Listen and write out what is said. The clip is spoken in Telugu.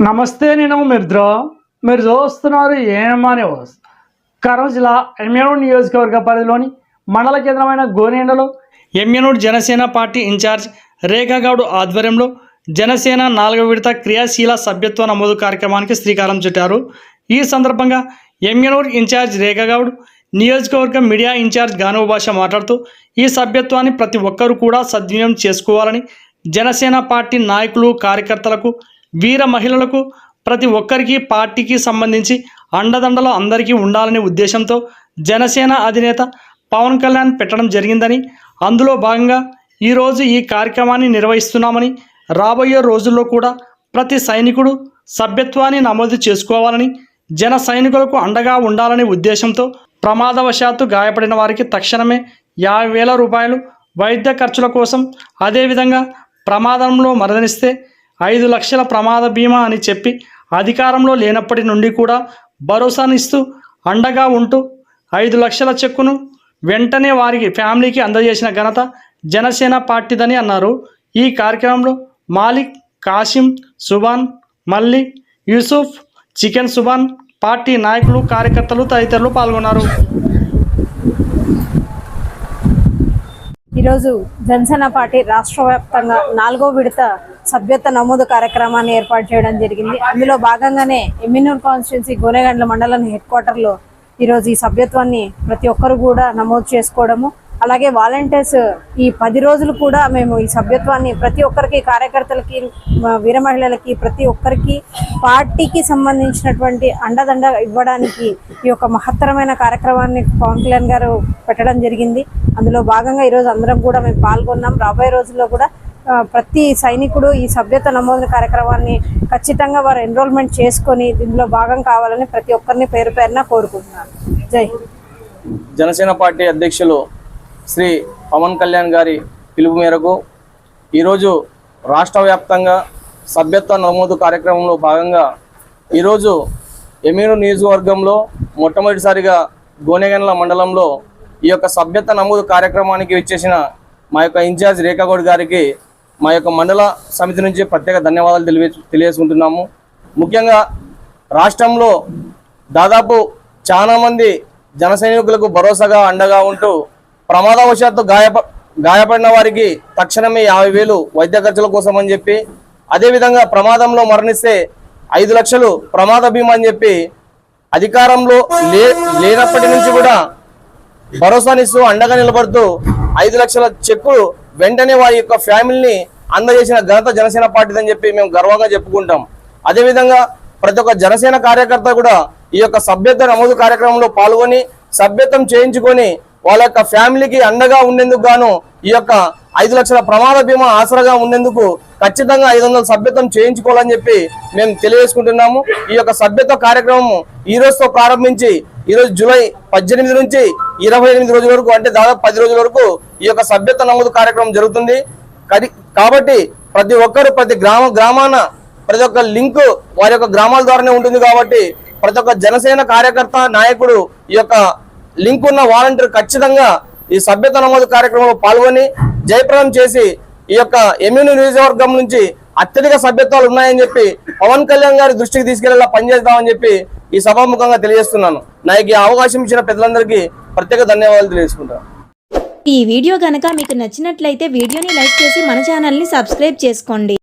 నమస్తే నేను మిర్ద్ర మీరు చూస్తున్నారు ఏమని వస్ కరవ జిల్లా ఎమ్మెనూరు నియోజకవర్గ పరిధిలోని మండల కేంద్రమైన గోనేండలో ఎమ్మెనూరు జనసేన పార్టీ ఇన్ఛార్జ్ రేఖాగౌడ్ ఆధ్వర్యంలో జనసేన నాలుగో విడత క్రియాశీల సభ్యత్వ నమోదు కార్యక్రమానికి శ్రీకారం చుట్టారు. ఈ సందర్భంగా ఎమ్మెనూరు ఇన్ఛార్జ్ రేఖాగౌడ్ నియోజకవర్గ మీడియా ఇన్ఛార్జ్ గానవ భాష మాట్లాడుతూ ఈ సభ్యత్వాన్ని ప్రతి ఒక్కరూ కూడా సద్వినియోగం చేసుకోవాలని జనసేన పార్టీ నాయకులు కార్యకర్తలకు వీర మహిళలకు ప్రతి ఒక్కరికి పార్టీకి సంబంధించి అండదండలు అందరికీ ఉండాలనే ఉద్దేశంతో జనసేన అధినేత పవన్ కళ్యాణ్ పెట్టడం జరిగిందని అందులో భాగంగా ఈరోజు ఈ కార్యక్రమాన్ని నిర్వహిస్తున్నామని రాబోయే రోజుల్లో కూడా ప్రతి సైనికుడు సభ్యత్వాన్ని నమోదు చేసుకోవాలని జన సైనికులకు అండగా ఉండాలనే ఉద్దేశంతో ప్రమాదవశాత్తు గాయపడిన వారికి తక్షణమే యాభై వేల రూపాయలు వైద్య ఖర్చుల కోసం అదేవిధంగా ప్రమాదంలో మరణిస్తే ఐదు లక్షల ప్రమాద బీమా అని చెప్పి అధికారంలో లేనప్పటి నుండి కూడా భరోసానిస్తూ అండగా ఉంటూ ఐదు లక్షల చెక్కును వెంటనే వారికి ఫ్యామిలీకి అందజేసిన ఘనత జనసేన పార్టీదని అన్నారు. ఈ కార్యక్రమంలో మాలిక్ కాసిం సుబాన్ మల్లిక్ యూసుఫ్ చికెన్ సుభాన్ పార్టీ నాయకులు కార్యకర్తలు తదితరులు పాల్గొన్నారు. ఈరోజు జనసేన పార్టీ రాష్ట్ర వ్యాప్తంగా నాలుగో విడత సభ్యత్వ నమోదు కార్యక్రమాన్ని ఏర్పాటు చేయడం జరిగింది. అందులో భాగంగానే ఎమ్మినూర్ కాన్స్టిట్యున్సీ గోనెగండ్ల మండలం హెడ్ క్వార్టర్లో ఈరోజు ఈ సభ్యత్వాన్ని ప్రతి ఒక్కరు కూడా నమోదు చేసుకోవడము అలాగే వాలంటీర్స్ ఈ పది రోజులు కూడా మేము ఈ సభ్యత్వాన్ని ప్రతి ఒక్కరికి కార్యకర్తలకి వీర మహిళలకి ప్రతి ఒక్కరికి పార్టీకి సంబంధించినటువంటి అండదండ ఇవ్వడానికి ఈ యొక్క మహత్తరమైన కార్యక్రమాన్ని పవన్ కళ్యాణ్ గారు పెట్టడం జరిగింది. అందులో భాగంగా ఈరోజు అందరం కూడా మేము పాల్గొన్నాం. రాబోయే రోజుల్లో కూడా ప్రతి సైనికుడు ఈ సభ్యత నమోదు కార్యక్రమాన్ని ఖచ్చితంగా వారు ఎన్రోల్మెంట్ చేసుకొని దీనిలో భాగం కావాలని ప్రతి ఒక్కరిని పేరు పేరున కోరుకుంటున్నాను. జై జనసేన పార్టీ అధ్యక్షులు శ్రీ పవన్ కళ్యాణ్ గారి పిలుపు మేరకు ఈరోజు రాష్ట్ర వ్యాప్తంగా సభ్యత్వ నమోదు కార్యక్రమంలో భాగంగా ఈరోజు ఎమీరు నియోజకవర్గంలో మొట్టమొదటిసారిగా గోనెగండ్ల మండలంలో ఈ యొక్క సభ్యత్వ నమోదు కార్యక్రమానికి వచ్చేసిన మా యొక్క ఇన్ఛార్జ్ రేఖాగౌడ్ గారికి మా యొక్క మండల సమితి నుంచి ప్రత్యేక ధన్యవాదాలు తెలియ తెలియజేసుకుంటున్నాము. ముఖ్యంగా రాష్ట్రంలో దాదాపు చాలామంది జన సైనికులకు భరోసాగా అండగా ఉంటూ ప్రమాదవశాత్తు గాయప గాయపడిన వారికి తక్షణమే యాభై వేలు వైద్య ఖర్చుల కోసం అని చెప్పి అదేవిధంగా ప్రమాదంలో మరణిస్తే ఐదు లక్షలు ప్రమాద బీమా అని చెప్పి అధికారంలో లే లేనప్పటి నుంచి కూడా భరోసానిస్తూ అండగా నిలబడుతూ ఐదు లక్షల చెక్కు వెంటనే వారి యొక్క ఫ్యామిలీని అందజేసిన ఘనత జనసేన పార్టీదని చెప్పి మేము గర్వంగా చెప్పుకుంటాం. అదేవిధంగా ప్రతి ఒక్క జనసేన కార్యకర్త కూడా ఈ యొక్క సభ్యత్వ నమోదు కార్యక్రమంలో పాల్గొని సభ్యత్వం చేయించుకొని వాళ్ళ యొక్క ఫ్యామిలీకి అండగా ఉండేందుకు గాను ఈ యొక్క ఐదు లక్షల ప్రమాద బీమా ఆసరాగా ఉండేందుకు ఖచ్చితంగా ఐదు వందల సభ్యత్వం చేయించుకోవాలని చెప్పి మేము తెలియజేసుకుంటున్నాము. ఈ యొక్క సభ్యత్వ కార్యక్రమం ఈ రోజుతో ప్రారంభించి ఈ రోజు జూలై పద్దెనిమిది నుంచి ఇరవై ఎనిమిది రోజుల వరకు అంటే దాదాపు పది రోజుల వరకు ఈ యొక్క సభ్యత్వ నమోదు కార్యక్రమం జరుగుతుంది. కది- కాబట్టి ప్రతి ఒక్కరు ప్రతి గ్రామ గ్రామాన ప్రతి ఒక్క లింక్ వారి యొక్క గ్రామాల ద్వారానే ఉంటుంది కాబట్టి ప్రతి ఒక్క జనసేన కార్యకర్త నాయకుడు ఈ యొక్క లింక్ ఉన్న వాలంటీర్ ఖచ్చితంగా ఈ సభ్యత నమోదు కార్యక్రమంలో పాల్గొని జయప్రదం చేసి ఈ యొక్క ఎమ్యూని నియోజకవర్గం నుంచి అత్యధిక సభ్యత్వాలు ఉన్నాయని చెప్పి పవన్ కళ్యాణ్ గారి దృష్టికి తీసుకెళ్ళేలా పనిచేద్దామని చెప్పి ఈ సభాముఖంగా తెలియజేస్తున్నాను. నాకు ఈ అవకాశం ఇచ్చిన పెద్దలందరికీ ప్రత్యేక ధన్యవాదాలు తెలియజేసుకుంటాను ఈ వీడియో కనుక మీకు నచ్చినట్లయితే వీడియోని లైక్ చేసి మన ఛానల్ని సబ్స్క్రైబ్ చేసుకోండి.